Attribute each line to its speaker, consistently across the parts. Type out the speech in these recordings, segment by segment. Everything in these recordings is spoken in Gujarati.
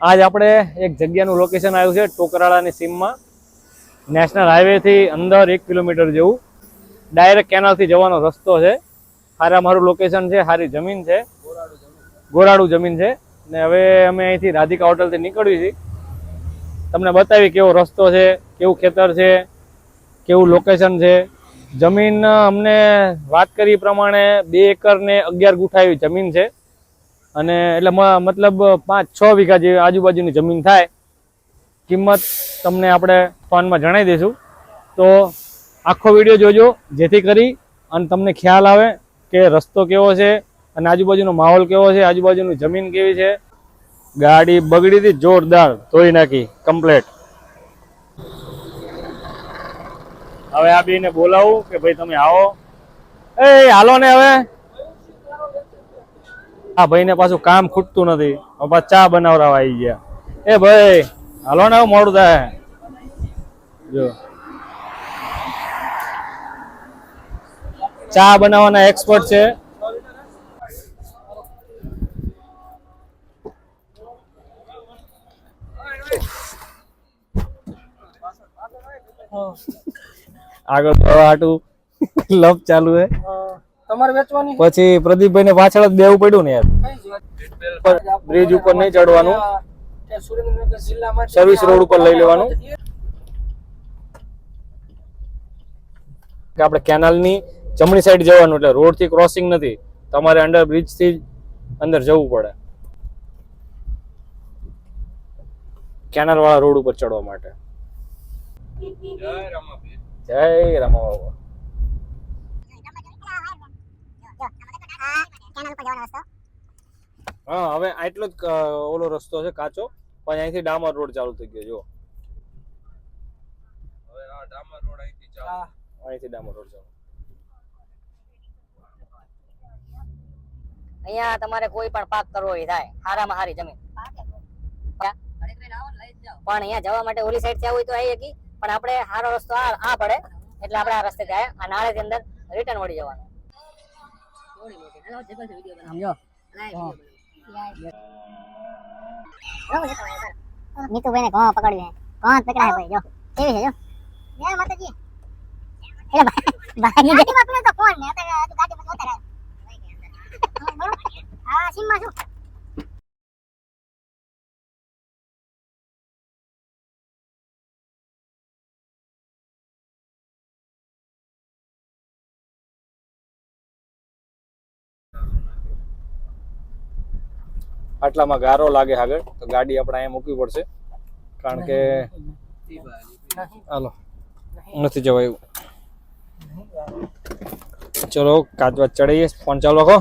Speaker 1: આજ આપણે એક જગ્યાનું લોકેશન આવ્યું છે, ટોકરાળાની સીમમાં. નેશનલ હાઈવેથી અંદર એક કિલોમીટર જેવું. ડાયરેક્ટ કેનાલથી જવાનો રસ્તો છે. સારા મારું લોકેશન છે સારી જમીન છે. ગોરાડું જમીન છે. ને હવે અમે અહીંથી રાધિકા હોટલથી નીકળવી છીએ. તમને બતાવી કેવો રસ્તો છે, કેવું ખેતર છે, કેવું લોકેશન છે. જમીન અમને વાત કરી પ્રમાણે બે એકર ને અગિયાર ગુઠા એવી જમીન છે. અને એટલે મતલબ પાંચ, છ વીઘા જેવી આજુબાજુની જમીન થાય, કિંમત તમને આપણે ફોનમાં જણાવી દઈશું. તો આખો વીડિયો જોજો, જેથી કરી અને તમને ખ્યાલ આવે કે રસ્તો કેવો છે અને આજુબાજુનો માહોલ કેવો છે, આજુબાજુની જમીન કેવી છે. ગાડી બગડી હતી જોરદાર, ધોઈ નાખી કમ્પ્લેટ હવે આ બેને બોલાવું કે ભાઈ તમે આવો. એ, હાલો ને હવે. આ ભાઈને પાછું કામ ખૂટતું નથી. પાછા ચા બનાવરાવા આવી ગયા. એ ભાઈ, હાલો ને મોડું થાય. જો. ચા બનાવવાના એક્સપર્ટ છે. આગળ હાટું લપ ચાલુ છે
Speaker 2: તમારે વેચવાની
Speaker 1: પછી પ્રદીપભાઈ ને પાછળ જ બેવું પડ્યું ને યાર. બ્રિજ ઉપર નહીં ચડવાનું.
Speaker 2: સુરેન્દ્રનગર જિલ્લામાં
Speaker 1: સર્વિસ રોડ ઉપર લઈ લેવાનું. કે આપણે કેનાલની જમણી સાઈડ જવાનું એટલે રોડથી ક્રોસિંગ નથી. તમારે અંડર બ્રિજથી જ અંદર જવું પડે. કેનાલ વાળા રોડ ઉપર ચડવા માટે. જય રામા બાબા હા હવે આટલો જ ઓલો રસ્તો છે કાચો. પણ અહીંથી ડામર રોડ ચાલુ થઈ ગયો જો
Speaker 2: હા.
Speaker 1: અહીંથી ડામર રોડ ચાલુ.
Speaker 3: અહીંયા તમારે કોઈ પણ પાક કરવો એ થાય. સારામાં સારી જમીન. પણ અહીંયા જવા માટે ઓલી સાઈડથી આવું હોય તો આવી શકી પણ આપણે સારો રસ્તો આ આ પડે. એટલે આપણે આ રસ્તે જાય. આ નાળે અંદર રિટર્ન વળી જવાનું. સમજો
Speaker 4: નીતુભાઈ ને ઘઉં પકડ્યું જ પકડાય ભાઈ જો કેવી છે જો જય માતાજી એટલે ભાઈ ગાડી માં તો ફોન ને ગાડી માં હા શું
Speaker 1: આટલામાં ગારો લાગે આગળ તો ગાડી આપણે અહીંયા મૂકવી પડશે. કારણ કે હાલો નથી જવાયું ચલો કાચવા ચડીએ ફોન ચાલુ રાખો.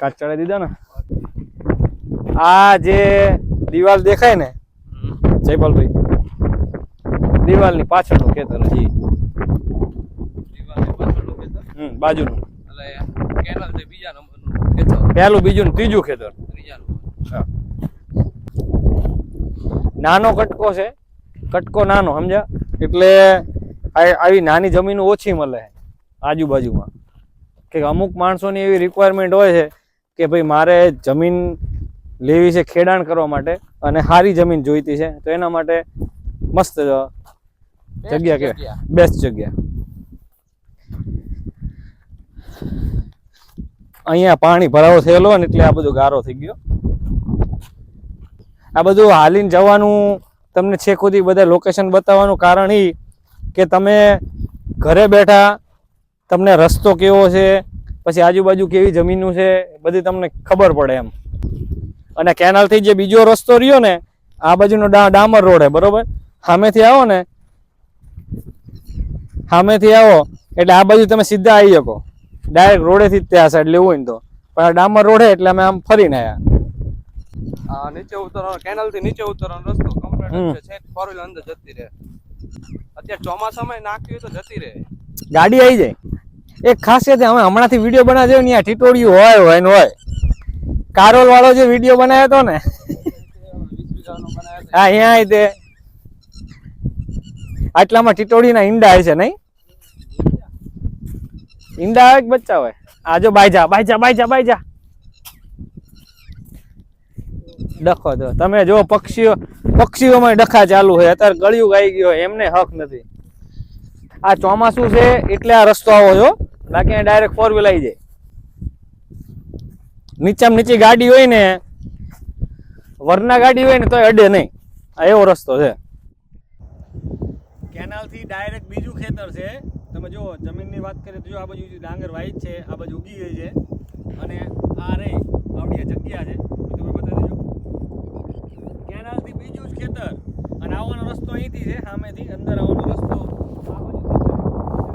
Speaker 1: કાચ ચડાવી દીધા ને? આ જે દિવાલ દેખાય ને જયપાલભાઈ દિવાલની પાછળનું ખેતર હજી. હમ ખેતર પહેલું બીજું ને ત્રીજું ખેતર. હા. નાનો કટકો છે. કટકો નાનો સમજ્યા? એટલે આવી નાની જમીન ઓછી મળે આજુબાજુમાં. કે અમુક માણસોની એવી રિક્વાયરમેન્ટ હોય છે કે ભાઈ મારે જમીન લેવી છે ખેડાણ કરવા માટે અને સારી જમીન જોઈતી છે તો એના માટે મસ્ત જગ્યા કે બેસ્ટ જગ્યા. અહીંયા પાણી ભરાવો થયેલો ને એટલે આ બધો ગારો થઈ ગયો. આ બધું હાલીને જવાનું તમને છેક સુધી બધા લોકેશન બતાવવાનું કારણ એ કે તમે ઘરે બેઠા તમને રસ્તો કેવો છે, પછી આજુબાજુ કેવી જમીનું છે, બધી તમને ખબર પડે એમ. અને કેનાલથી જે બીજો રસ્તો રહ્યો ને, આ બાજુનો ડામર રોડ હે, બરોબર? સામેથી આવો ને. સામેથી આવો, એટલે આ બાજુ તમે સીધા આવી શકો. ડાયરેક્ટ રોડેથી જ ત્યાં સાઈડ લેવું હોય ને તો. પણ આ ડામર રોડ એટલે અમે આમ ફરીને આવ્યા
Speaker 5: આ નીચે ઉતરવાનો કેનાલથી નીચે ઉતરવાનો રસ્તો કમ્પ્લીટ છે. ફોર વ્હીલર અંદર જતી રહે. અત્યારે ચોમાસામાં નાખી હોય તો જતી રહે.
Speaker 1: ગાડી આવી જાય. એક ખાસિયત અમે હમણાંથી વીડિયો બનાવ્યો ને ત્યાં ટીટોડિયું હોય હોય ને હોય. કારોલ વાળો જે વીડિયો બનાવ્યો હતો ને. હા અહીંયા તે. આટલામાં ટીટોડીના ઈંડા છે નહીં? ઈંડા આવે કે બચ્ચા હોય. આ જો બાયજા બાયજા બાયજા બાયજા ડખો તો તમે જો પક્ષીઓ, પક્ષીઓમાં ડખા ચાલુ હોય. અત્યારે ગળ્યું ગાઈ હોય, એમને હક નથી. આ ચોમાસું છે એટલે આ રસ્તો આવો છો બાકી ડાયરેક્ટ ફોર વ્હીલ આવી જાય. નીચામાં નીચી ગાડી હોય ને, વરના ગાડી હોય ને તો અડે નહીં. આ એવો રસ્તો છે. કેનાલથી ડાયરેક્ટ બીજું ખેતર છે. તમે જો જમીનની વાત કરીએ તો જો આ બાજુ ડાંગર વાઈ છે આ બાજુ ઉગી ગઈ છે. અને આ રહી આવડી જગ્યા છે. તમે બતાવી દેજો. કેનાલથી બીજું જ ખેતર. અને આવવાનો રસ્તો અહીંથી છે સામેથી. અંદર આવવાનો રસ્તો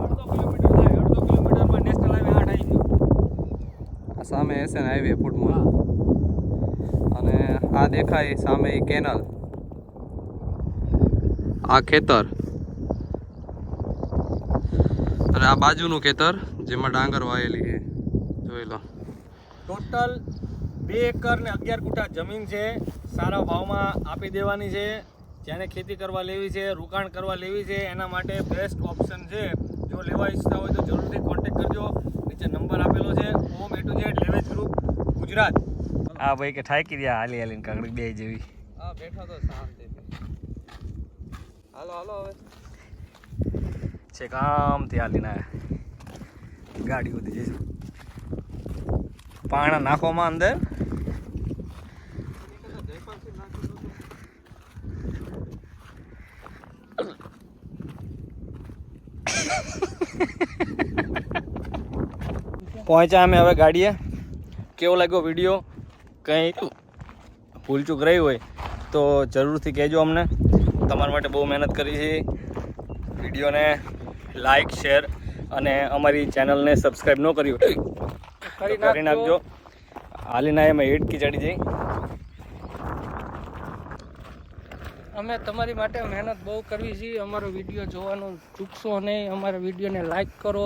Speaker 1: અડધો કિલોમીટર થાય. અડધો કિલોમીટરમાં નેશનલ હાઈવે આઠ આવી ગયો.
Speaker 5: આ સામે એસએન હાઈવે ફૂટમાં અને આ દેખાય સામે કેનલ. આ ખેતર. અને આ બાજુનું ખેતર જેમાં ડાંગર વાયેલી છે. જોઈ લો.
Speaker 1: ટોટલ બે એકર ને અગિયાર ગુઠા જમીન છે. સારા ભાવમાં આપી દેવાની છે. જેને ખેતી કરવા લેવી છે રોકાણ કરવા લેવી છે એના માટે બેસ્ટ ઓપ્શન છે. જો લેવા ઈચ્છતા હોય તો જરૂરથી કોન્ટેક્ટ કરજો. નીચે નંબર આપેલો છે. ઓમ એ ટુ ઝેડ લેવેજ ગ્રુપ ગુજરાત. આ ભાઈ કે ઠાકી રહ્યા હાલી હાલીને કાકડી બે જેવી.
Speaker 5: હા બેઠો તો શાંતિ હાલો હાલો હવે.
Speaker 1: છે કામથી હાલીને ગાડી બધી જઈશું પાણા નાખોમાં અંદર. પહોંચ્યા અમે હવે ગાડીએ. કેવો લાગ્યો વીડિયો? કંઈ ભૂલચૂક રહી હોય તો જરૂરથી કહેજો અમને. તમારા માટે બહુ મહેનત કરી છે વિડીયોને. લાઈક શેર અને અમારી ચેનલને સબસ્ક્રાઈબ ન કરી હોય કરી નાખજો. હાલીના એમાં હિટકી ચડી જઈ
Speaker 2: અમે તમારી માટે મહેનત બહુ કરવી છે અમારો વીડિયો જોવાનું ચૂકશો નહીં. અમારા વિડીયોને લાઈક કરો.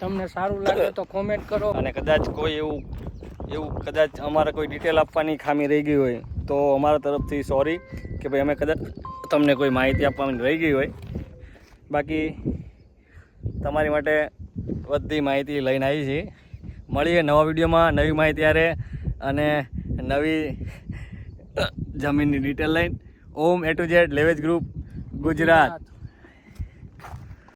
Speaker 2: તમને સારું લાગે તો કોમેન્ટ કરો.
Speaker 1: અને કદાચ કોઈ એવું એવું કદાચ અમારે કોઈ ડિટેલ આપવાની ખામી રહી ગઈ હોય તો અમારા તરફથી સોરી કે ભાઈ અમે કદાચ તમને કોઈ માહિતી આપવાની રહી ગઈ હોય. બાકી તમારી માટે બધી માહિતી લઈને આવી છે મળીએ નવા વિડીયોમાં નવી માહિતી આરે અને નવી જમીનની ડિટેલ લઈને. ઓમ એ ટુ ઝેડ લેવેજ ગ્રુપ ગુજરાત.